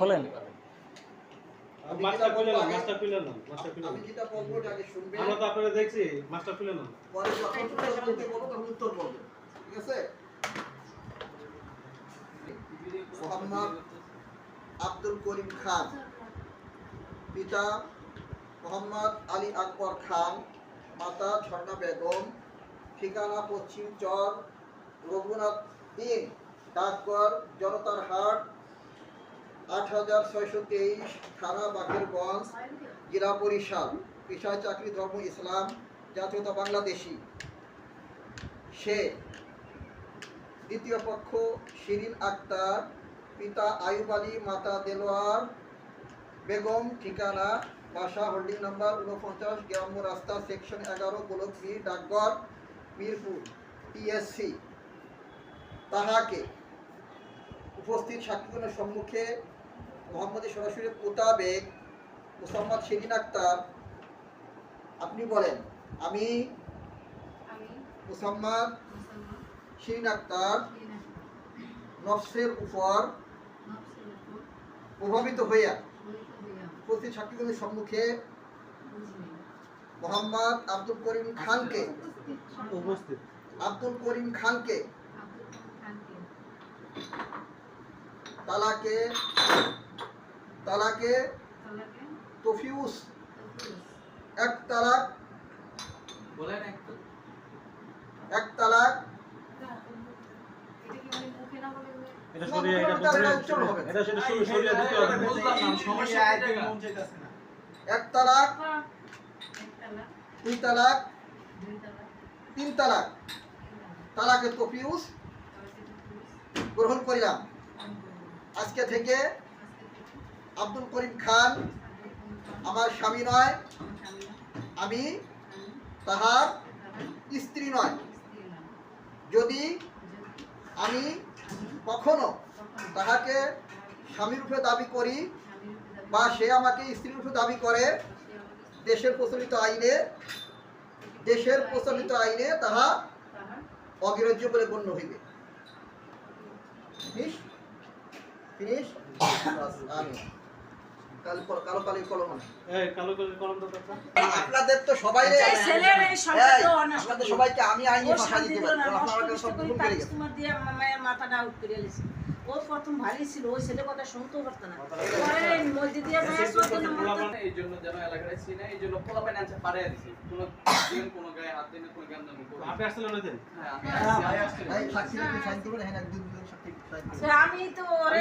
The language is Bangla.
খোলেন? মাছটা খুলে নাও মাছটা খুলে নাও মাছটা খুলে আমি নাও বলব আগে শুনবেন। আমরা তো আপনারা দেখছি মাছটা খুলে নাও পরে যখন বলতে বলব তখন উত্তর বলবেন ঠিক আছে? মোহাম্মদ আব্দুল করিম খান। পিতা মোহাম্মদ আলী আকবর খান। মাতা ঝর্ণা বেগম। ঠিকানা পশ্চিম চর রঘুনাথ তিন ডাকঘর জনতার হাট আট হাজার ছয়শো তেইশ থানা বাকেরগঞ্জ, জেলা বরিশাল, পেশায় চাকরি ধর্ম ইসলাম, জাতীয়তা বাংলাদেশি। সে দ্বিতীয় পক্ষ শিরিন আক্তার, পিতা আয়ুব আলী, মাতা দেলোয়ার, বেগম, ঠিকানা, বাসা, হোল্ডিং নাম্বার উনপঞ্চাশ গ্রাম্য রাস্তা, সেকশন এগারো গোলক বি, ডাকঘর, মিরপুর টিএসসি তাহাকে উপস্থিত সাক্ষীগণের সম্মুখে মোহাম্মদের সরাসরি মোতাবেক মোসাম্মদ শিরিন আক্তার আপনি বলেন আমি মোসাম্মদ শিরিন আক্তার নফসের উপর প্রভাবিত হইয়া প্রতি সাক্ষীগণের সম্মুখে মোহাম্মদ আব্দুল করিম খানকে আব্দুল করিম খানকে তালাকে তালাকে তফিউস। এক তালাক বলেন এক তালাক। এটা কি মানে? এটা এটা সেটা দিতে হবে। বুঝলাম না সমস্যা? এক তালাক। হ্যাঁ, এক তালাক। দুই তালাক। তিন তালাক। তিন তালাক। তালাকে তফিউস। গ্রহণ করিলাম। আজকে থেকে আব্দুল করিম খান আমার স্বামী নয়, আমি তাহার স্ত্রী নয়। যদি আমি কখনো তাহাকে তাহাকে স্বামীর রূপে দাবি করি বা সে আমাকে স্ত্রীর রূপে দাবি করে, দেশের প্রচলিত আইনে, দেশের প্রচলিত আইনে তাহা অগ্রাহ্য বলে গণ্য হইবে। ফিনিশ আমি। কাল কালো কালি কলম আনো। এই কালো করে কলম তো আপনাদের তো সবাই এই ছেলের এই সংসারটা অনষ্ট আপনাদের সবাইকে আমি আইনি ভাষা দিতে পারি। না, আপনারা সব ভুল করে তাবিজ দিয়ে আমার মায়ের মাথাটা আউট করে এলেছে। ও প্রথম ভারী ছিল ও ছেলে কথা শুনতেও পারতো না। পরে মসজিদ দিয়ে যায় চলতে না এই জন্য যেন এলাকায় চিনে এই জন্য পোলাপাইন আনছে পারে দিছি। কোনো দিন কোনো গায়ে হাত দিনে কোনো জ্ঞান দামি করি আপনি আসছিলেন ওই হ্যাঁ আমি হ্যাঁ আমি তো ওরে